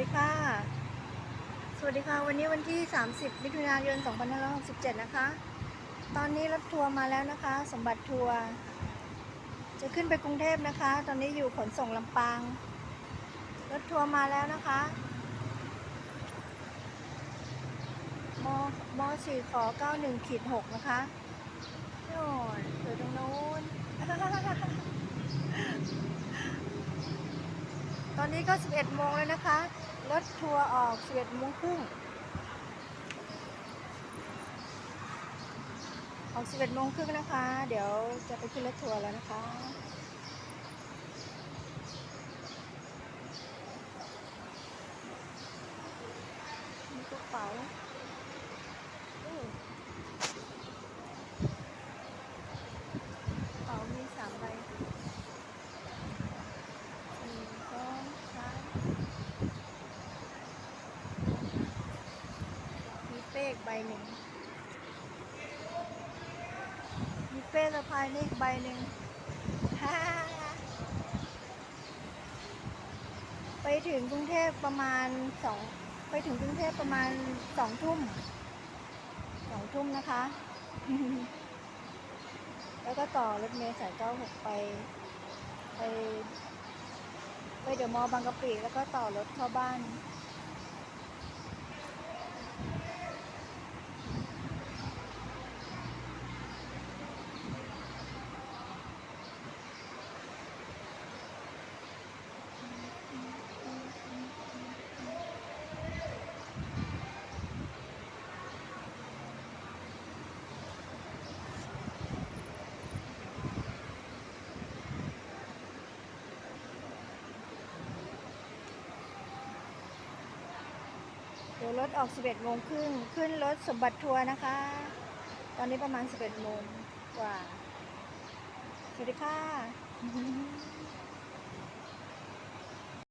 ดีค่ะ สวัสดีค่ะ วันนี้วันที่ 30 มิถุนายน 2567 นะคะ ตอนนี้รถทัวร์มาแล้วนะคะ สมบัติทัวร์ จะขึ้นไปกรุงเทพนะคะ ตอนนี้อยู่ขนส่งลำปาง รถทัวร์มาแล้วนะคะมมสี่ขอ91ขีด6นะคะโน่นอยู่ตรงโน้นตอนนี้ก็ 11 โมงแล้วนะคะ รถทัวร์ออก11โมงครึ่งออก11โมงครึ่งนะคะ เดี๋ยวจะไปขึ้นรถทัวร์แล้วนะคะมีกระเป๋าอู้กระเป๋ามีสามใบหนึ่งสองสาม มีเป้อีกใบหนึ่ง มีเป้สะพายนี่อีกใบหนึ่งไปถึงกรุงเทพประมาณสองไปถึงกรุงเทพประมาณสองทุ่มสองทุ่มนะคะ แล้วก็ต่อรถเมล์สายเก้าหกไป ไป ไปเดี๋ยวมอบางกะปิแล้วก็ต่อรถเข้าบ้าน เดี๋ยวรถออก 11โมงครึ่งขึ้นรถสมบัติทัวร์นะคะ ตอนนี้ประมาณ 11โมงกว่า สวัสดีค่ะ